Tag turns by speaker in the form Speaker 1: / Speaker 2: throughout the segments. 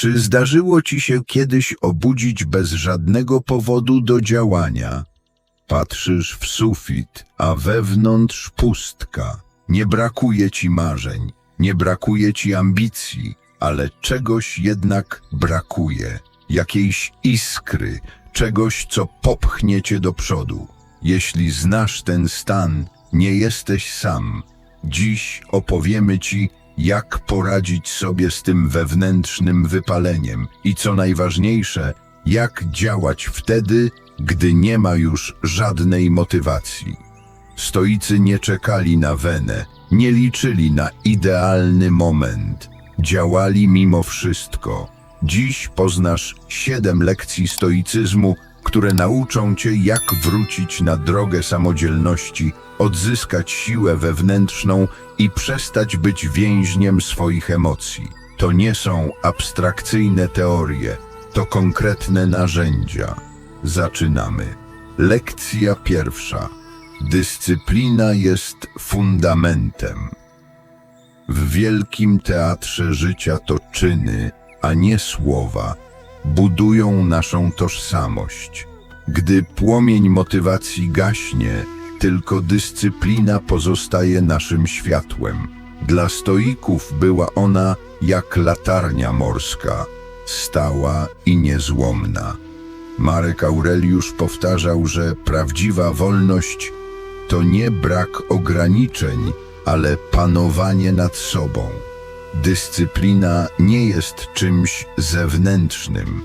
Speaker 1: Czy zdarzyło ci się kiedyś obudzić bez żadnego powodu do działania? Patrzysz w sufit, a wewnątrz pustka. Nie brakuje ci marzeń, nie brakuje ci ambicji, ale czegoś jednak brakuje. Jakiejś iskry, czegoś, co popchnie cię do przodu. Jeśli znasz ten stan, nie jesteś sam. Dziś opowiemy ci, jak poradzić sobie z tym wewnętrznym wypaleniem i co najważniejsze, jak działać wtedy, gdy nie ma już żadnej motywacji. Stoicy nie czekali na wenę, nie liczyli na idealny moment. Działali mimo wszystko. Dziś poznasz siedem lekcji stoicyzmu, które nauczą cię, jak wrócić na drogę samodzielności, odzyskać siłę wewnętrzną i przestać być więźniem swoich emocji. To nie są abstrakcyjne teorie, to konkretne narzędzia. Zaczynamy. Lekcja pierwsza. Dyscyplina jest fundamentem. W wielkim teatrze życia to czyny, a nie słowa, budują naszą tożsamość. Gdy płomień motywacji gaśnie, tylko dyscyplina pozostaje naszym światłem. Dla stoików była ona jak latarnia morska, stała i niezłomna. Marek Aureliusz powtarzał, że prawdziwa wolność to nie brak ograniczeń, ale panowanie nad sobą. Dyscyplina nie jest czymś zewnętrznym.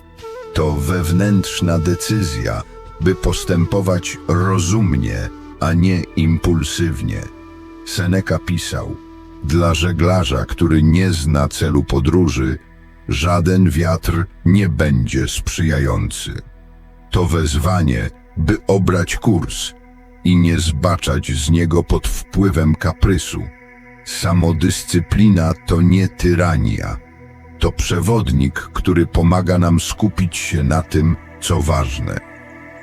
Speaker 1: To wewnętrzna decyzja, by postępować rozumnie, a nie impulsywnie. Seneca pisał: Dla żeglarza, który nie zna celu podróży, żaden wiatr nie będzie sprzyjający. To wezwanie, by obrać kurs i nie zbaczać z niego pod wpływem kaprysu. Samodyscyplina to nie tyrania. To przewodnik, który pomaga nam skupić się na tym, co ważne.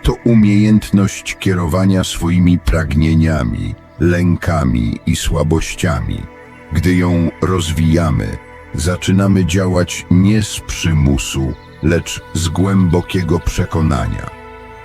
Speaker 1: To umiejętność kierowania swoimi pragnieniami, lękami i słabościami. Gdy ją rozwijamy, zaczynamy działać nie z przymusu, lecz z głębokiego przekonania.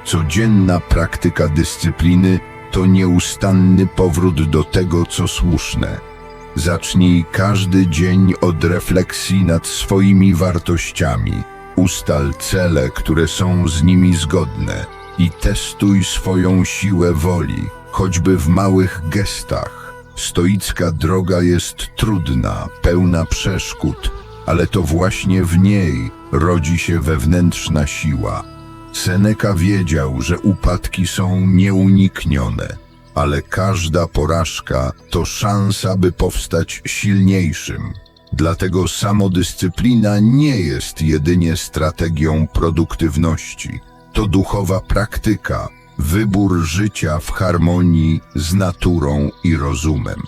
Speaker 1: Codzienna praktyka dyscypliny to nieustanny powrót do tego, co słuszne. Zacznij każdy dzień od refleksji nad swoimi wartościami. Ustal cele, które są z nimi zgodne i testuj swoją siłę woli, choćby w małych gestach. Stoicka droga jest trudna, pełna przeszkód, ale to właśnie w niej rodzi się wewnętrzna siła. Seneca wiedział, że upadki są nieuniknione, ale każda porażka to szansa, by powstać silniejszym. Dlatego samodyscyplina nie jest jedynie strategią produktywności. To duchowa praktyka, wybór życia w harmonii z naturą i rozumem.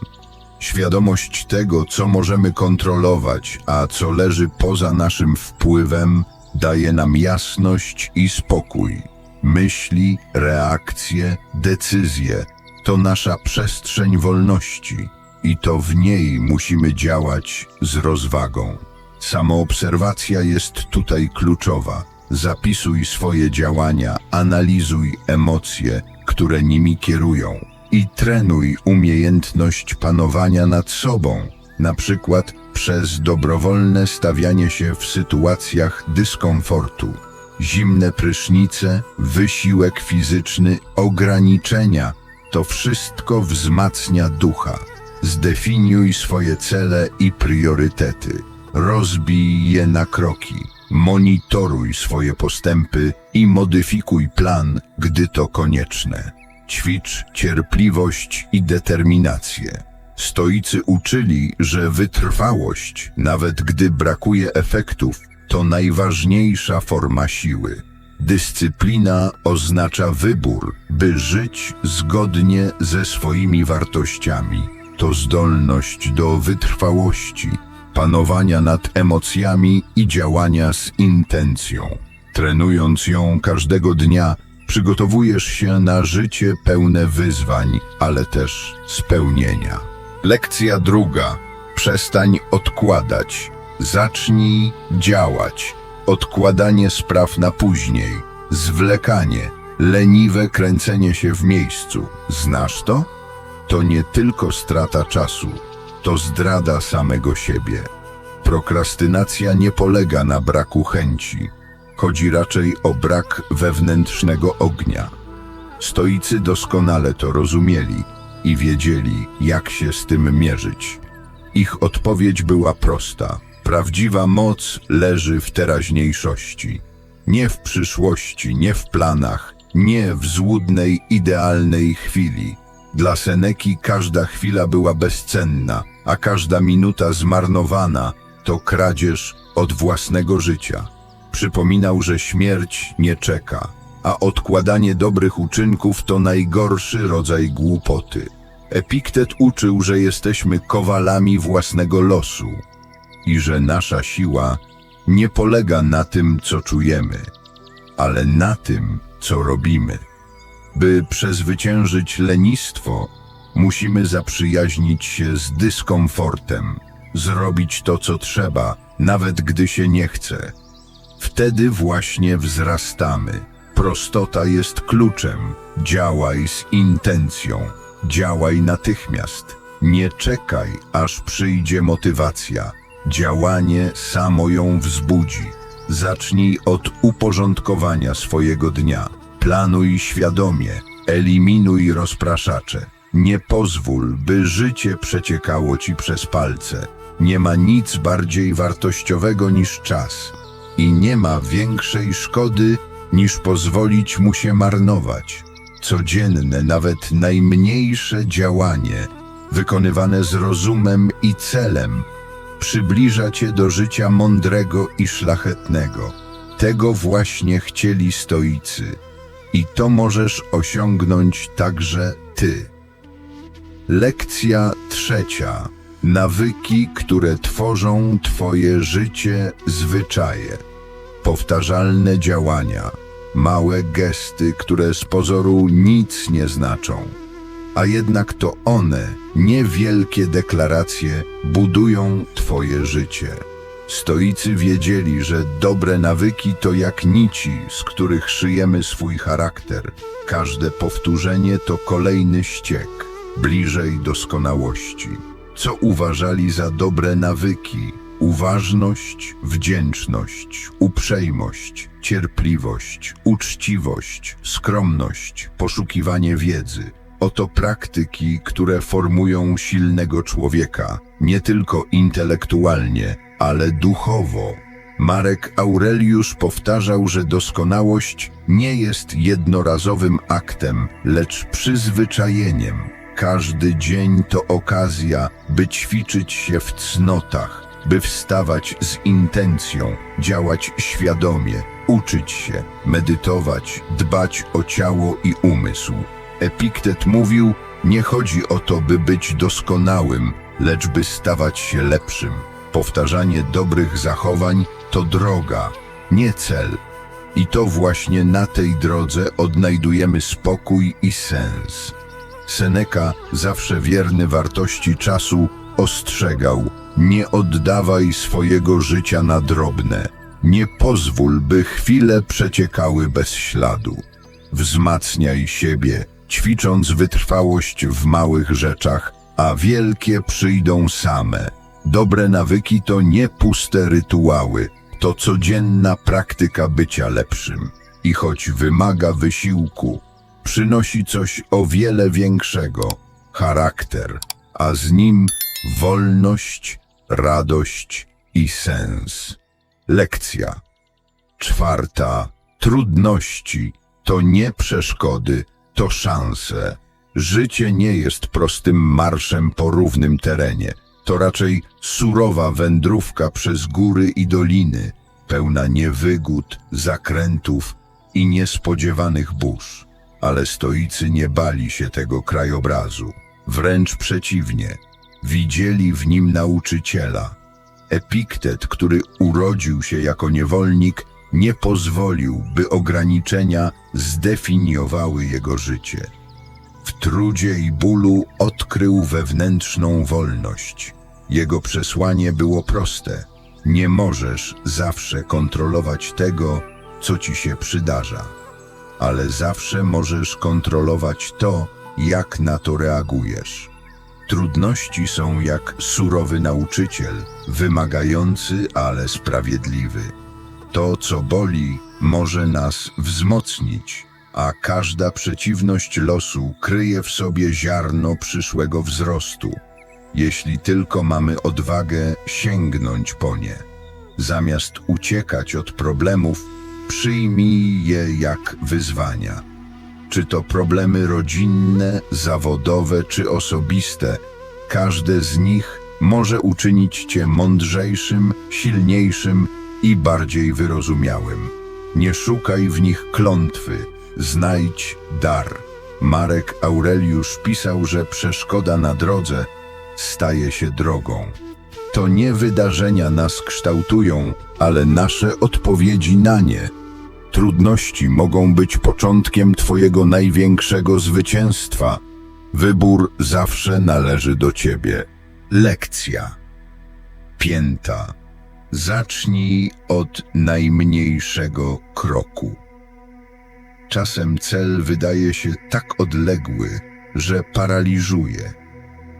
Speaker 1: Świadomość tego, co możemy kontrolować, a co leży poza naszym wpływem, daje nam jasność i spokój. Myśli, reakcje, decyzje to nasza przestrzeń wolności i to w niej musimy działać z rozwagą. Samoobserwacja jest tutaj kluczowa. Zapisuj swoje działania, analizuj emocje, które nimi kierują i trenuj umiejętność panowania nad sobą, na przykład przez dobrowolne stawianie się w sytuacjach dyskomfortu. Zimne prysznice, wysiłek fizyczny, ograniczenia to wszystko wzmacnia ducha. Zdefiniuj swoje cele i priorytety. Rozbij je na kroki. Monitoruj swoje postępy i modyfikuj plan, gdy to konieczne. Ćwicz cierpliwość i determinację. Stoicy uczyli, że wytrwałość, nawet gdy brakuje efektów, to najważniejsza forma siły. Dyscyplina oznacza wybór, by żyć zgodnie ze swoimi wartościami. To zdolność do wytrwałości, panowania nad emocjami i działania z intencją. Trenując ją każdego dnia, przygotowujesz się na życie pełne wyzwań, ale też spełnienia. Lekcja druga. Przestań odkładać. Zacznij działać. Odkładanie spraw na później, zwlekanie, leniwe kręcenie się w miejscu. Znasz to? To nie tylko strata czasu, to zdrada samego siebie. Prokrastynacja nie polega na braku chęci, chodzi raczej o brak wewnętrznego ognia. Stoicy doskonale to rozumieli i wiedzieli, jak się z tym mierzyć. Ich odpowiedź była prosta. Prawdziwa moc leży w teraźniejszości. Nie w przyszłości, nie w planach, nie w złudnej, idealnej chwili. Dla Seneki każda chwila była bezcenna, a każda minuta zmarnowana to kradzież od własnego życia. Przypominał, że śmierć nie czeka, a odkładanie dobrych uczynków to najgorszy rodzaj głupoty. Epiktet uczył, że jesteśmy kowalami własnego losu i że nasza siła nie polega na tym, co czujemy, ale na tym, co robimy. By przezwyciężyć lenistwo, musimy zaprzyjaźnić się z dyskomfortem, zrobić to, co trzeba, nawet gdy się nie chce. Wtedy właśnie wzrastamy. Prostota jest kluczem. Działaj z intencją. Działaj natychmiast. Nie czekaj, aż przyjdzie motywacja. Działanie samo ją wzbudzi. Zacznij od uporządkowania swojego dnia. Planuj świadomie. Eliminuj rozpraszacze. Nie pozwól, by życie przeciekało ci przez palce. Nie ma nic bardziej wartościowego niż czas i nie ma większej szkody niż pozwolić mu się marnować. Codzienne, nawet najmniejsze działanie, wykonywane z rozumem i celem, przybliża cię do życia mądrego i szlachetnego. Tego właśnie chcieli stoicy. I to możesz osiągnąć także ty. Lekcja trzecia. Nawyki, które tworzą Twoje życie, zwyczaje. Powtarzalne działania, małe gesty, które z pozoru nic nie znaczą. A jednak to one, niewielkie deklaracje, budują Twoje życie. Stoicy wiedzieli, że dobre nawyki to jak nici, z których szyjemy swój charakter. Każde powtórzenie to kolejny ściek, bliżej doskonałości co uważali za dobre nawyki: uważność, wdzięczność, uprzejmość, cierpliwość, uczciwość, skromność, poszukiwanie wiedzy. Oto praktyki, które formują silnego człowieka, nie tylko intelektualnie, ale duchowo. Marek Aureliusz powtarzał, że doskonałość nie jest jednorazowym aktem, lecz przyzwyczajeniem. Każdy dzień to okazja, by ćwiczyć się w cnotach, by wstawać z intencją, działać świadomie, uczyć się, medytować, dbać o ciało i umysł. Epiktet mówił, nie chodzi o to, by być doskonałym, lecz by stawać się lepszym. Powtarzanie dobrych zachowań to droga, nie cel. I to właśnie na tej drodze odnajdujemy spokój i sens. Seneca, zawsze wierny wartości czasu, ostrzegał: Nie oddawaj swojego życia na drobne. Nie pozwól, by chwile przeciekały bez śladu. Wzmacniaj siebie, ćwicząc wytrwałość w małych rzeczach, a wielkie przyjdą same. Dobre nawyki to nie puste rytuały, to codzienna praktyka bycia lepszym. I choć wymaga wysiłku, przynosi coś o wiele większego charakter, a z nim wolność, radość i sens. Lekcja czwarta. Trudności to nie przeszkody, to szanse. Życie nie jest prostym marszem po równym terenie. To raczej surowa wędrówka przez góry i doliny, pełna niewygód, zakrętów i niespodziewanych burz ale stoicy nie bali się tego krajobrazu. Wręcz przeciwnie, widzieli w nim nauczyciela. Epiktet, który urodził się jako niewolnik, nie pozwolił, by ograniczenia zdefiniowały jego życie. W trudzie i bólu odkrył wewnętrzną wolność. Jego przesłanie było proste: Nie możesz zawsze kontrolować tego, co ci się przydarza, ale zawsze możesz kontrolować to, jak na to reagujesz. Trudności są jak surowy nauczyciel, wymagający, ale sprawiedliwy. To, co boli, może nas wzmocnić, a każda przeciwność losu kryje w sobie ziarno przyszłego wzrostu, jeśli tylko mamy odwagę sięgnąć po nie. Zamiast uciekać od problemów, przyjmij je jak wyzwania. Czy to problemy rodzinne, zawodowe czy osobiste, każde z nich może uczynić cię mądrzejszym, silniejszym i bardziej wyrozumiałym. Nie szukaj w nich klątwy, znajdź dar. Marek Aureliusz pisał, że przeszkoda na drodze staje się drogą. To nie wydarzenia nas kształtują, ale nasze odpowiedzi na nie. Trudności mogą być początkiem Twojego największego zwycięstwa. Wybór zawsze należy do Ciebie. Lekcja. Pięta. Zacznij od najmniejszego kroku. Czasem cel wydaje się tak odległy, że paraliżuje.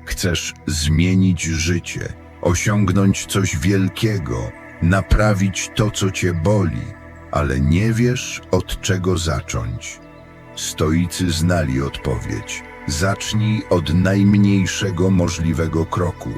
Speaker 1: Chcesz zmienić życie, osiągnąć coś wielkiego, naprawić to, co cię boli, ale nie wiesz, od czego zacząć. Stoicy znali odpowiedź. Zacznij od najmniejszego możliwego kroku.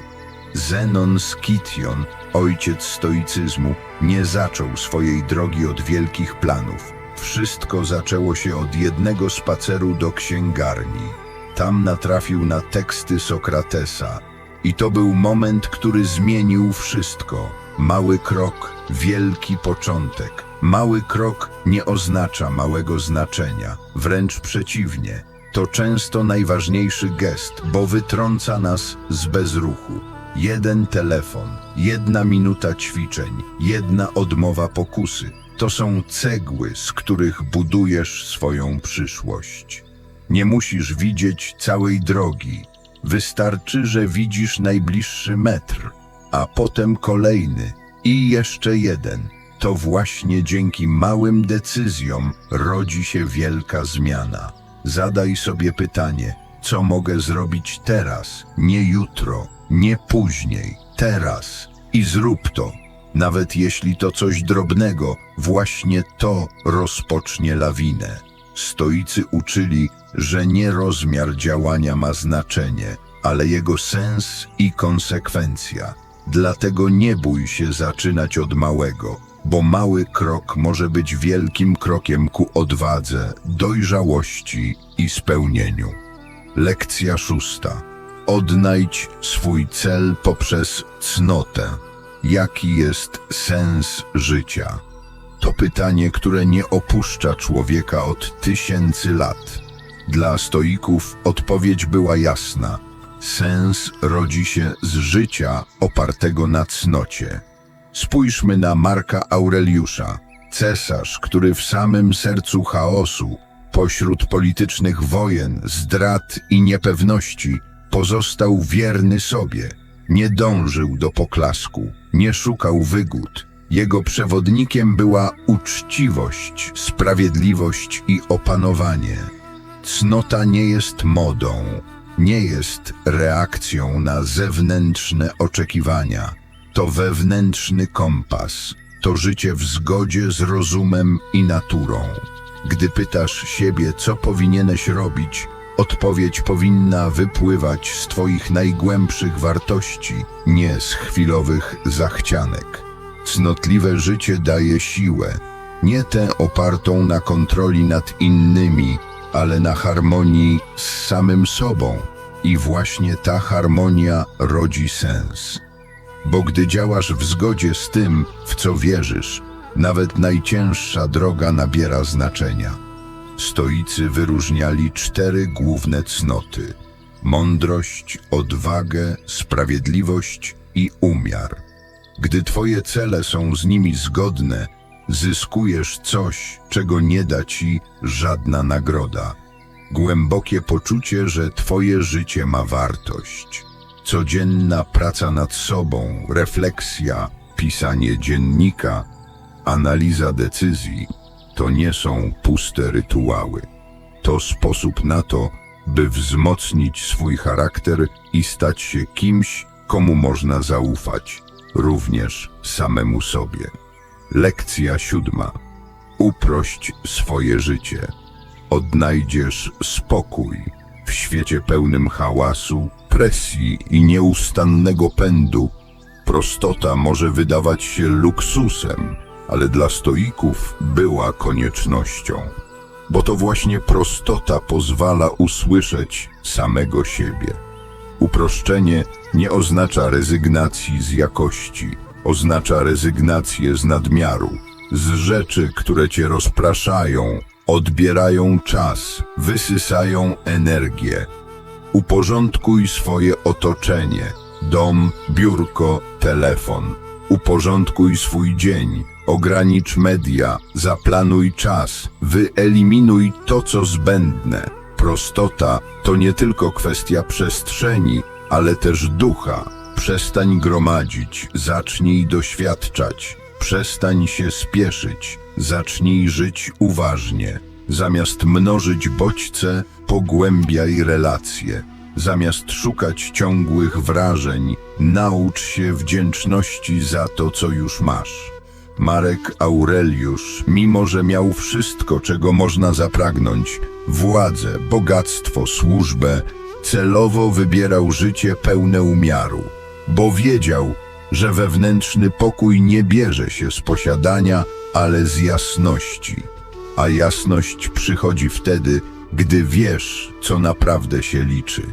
Speaker 1: Zenon z Kition, ojciec stoicyzmu, nie zaczął swojej drogi od wielkich planów. Wszystko zaczęło się od jednego spaceru do księgarni. Tam natrafił na teksty Sokratesa. I to był moment, który zmienił wszystko. Mały krok, wielki początek. Mały krok nie oznacza małego znaczenia, wręcz przeciwnie. To często najważniejszy gest, bo wytrąca nas z bezruchu. Jeden telefon, jedna minuta ćwiczeń, jedna odmowa pokusy. To są cegły, z których budujesz swoją przyszłość. Nie musisz widzieć całej drogi. Wystarczy, że widzisz najbliższy metr, a potem kolejny i jeszcze jeden. To właśnie dzięki małym decyzjom rodzi się wielka zmiana. Zadaj sobie pytanie, co mogę zrobić teraz, nie jutro, nie później, teraz i zrób to. Nawet jeśli to coś drobnego, właśnie to rozpocznie lawinę. Stoicy uczyli, że nie rozmiar działania ma znaczenie, ale jego sens i konsekwencja. Dlatego nie bój się zaczynać od małego, bo mały krok może być wielkim krokiem ku odwadze, dojrzałości i spełnieniu. Lekcja szósta. Odnajdź swój cel poprzez cnotę. Jaki jest sens życia? To pytanie, które nie opuszcza człowieka od tysięcy lat. Dla stoików odpowiedź była jasna. Sens rodzi się z życia opartego na cnocie. Spójrzmy na Marka Aureliusza, cesarz, który w samym sercu chaosu, pośród politycznych wojen, zdrad i niepewności, pozostał wierny sobie. Nie dążył do poklasku, nie szukał wygód. Jego przewodnikiem była uczciwość, sprawiedliwość i opanowanie. Cnota nie jest modą, nie jest reakcją na zewnętrzne oczekiwania. To wewnętrzny kompas, to życie w zgodzie z rozumem i naturą. Gdy pytasz siebie, co powinieneś robić, odpowiedź powinna wypływać z Twoich najgłębszych wartości, nie z chwilowych zachcianek. Cnotliwe życie daje siłę, nie tę opartą na kontroli nad innymi, ale na harmonii z samym sobą. I właśnie ta harmonia rodzi sens. Bo gdy działasz w zgodzie z tym, w co wierzysz, nawet najcięższa droga nabiera znaczenia. Stoicy wyróżniali cztery główne cnoty: mądrość, odwagę, sprawiedliwość i umiar. Gdy twoje cele są z nimi zgodne, zyskujesz coś, czego nie da ci żadna nagroda. Głębokie poczucie, że twoje życie ma wartość. Codzienna praca nad sobą, refleksja, pisanie dziennika, analiza decyzji to nie są puste rytuały. To sposób na to, by wzmocnić swój charakter i stać się kimś, komu można zaufać, również samemu sobie. Lekcja siódma. Uprość swoje życie. Odnajdziesz spokój w świecie pełnym hałasu, presji i nieustannego pędu. Prostota może wydawać się luksusem, ale dla stoików była koniecznością, bo to właśnie prostota pozwala usłyszeć samego siebie. Uproszczenie nie oznacza rezygnacji z jakości, oznacza rezygnację z nadmiaru, z rzeczy, które cię rozpraszają, odbierają czas, wysysają energię. Uporządkuj swoje otoczenie dom, biurko, telefon. Uporządkuj swój dzień, ogranicz media, zaplanuj czas, wyeliminuj to, co zbędne. Prostota to nie tylko kwestia przestrzeni, ale też ducha. Przestań gromadzić, zacznij doświadczać. Przestań się spieszyć, zacznij żyć uważnie. Zamiast mnożyć bodźce, pogłębiaj relacje. Zamiast szukać ciągłych wrażeń, naucz się wdzięczności za to, co już masz. Marek Aureliusz, mimo że miał wszystko, czego można zapragnąć władzę, bogactwo, służbę celowo wybierał życie pełne umiaru, bo wiedział, że wewnętrzny pokój nie bierze się z posiadania, ale z jasności. A jasność przychodzi wtedy, gdy wiesz, co naprawdę się liczy.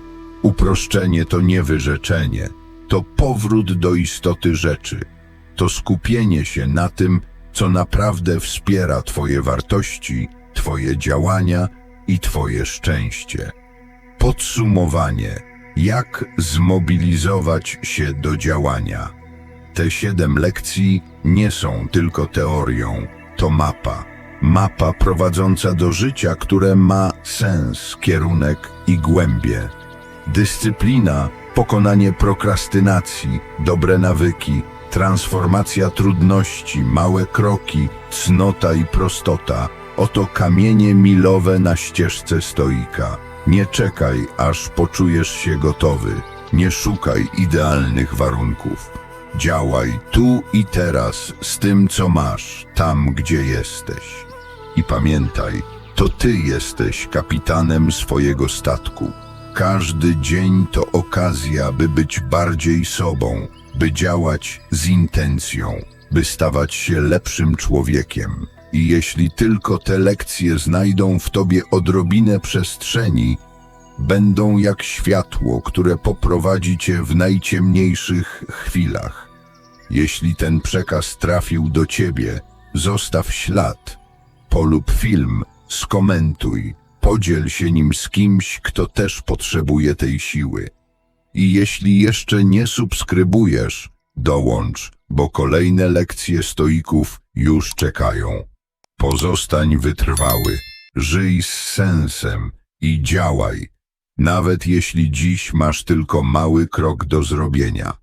Speaker 1: Uproszczenie to nie wyrzeczenie, to powrót do istoty rzeczy, to skupienie się na tym, co naprawdę wspiera Twoje wartości, Twoje działania i Twoje szczęście. Podsumowanie. Jak zmobilizować się do działania? Te siedem lekcji nie są tylko teorią, to mapa. Mapa prowadząca do życia, które ma sens, kierunek i głębię. Dyscyplina, pokonanie prokrastynacji, dobre nawyki, transformacja trudności, małe kroki, cnota i prostota. Oto kamienie milowe na ścieżce stoika. Nie czekaj, aż poczujesz się gotowy. Nie szukaj idealnych warunków. Działaj tu i teraz z tym, co masz, tam, gdzie jesteś. I pamiętaj, to ty jesteś kapitanem swojego statku. Każdy dzień to okazja, by być bardziej sobą, by działać z intencją, by stawać się lepszym człowiekiem. I jeśli tylko te lekcje znajdą w tobie odrobinę przestrzeni, będą jak światło, które poprowadzi cię w najciemniejszych chwilach. Jeśli ten przekaz trafił do ciebie, zostaw ślad, polub film, skomentuj, podziel się nim z kimś, kto też potrzebuje tej siły. I jeśli jeszcze nie subskrybujesz, dołącz, bo kolejne lekcje stoików już czekają. Pozostań wytrwały, żyj z sensem i działaj, nawet jeśli dziś masz tylko mały krok do zrobienia.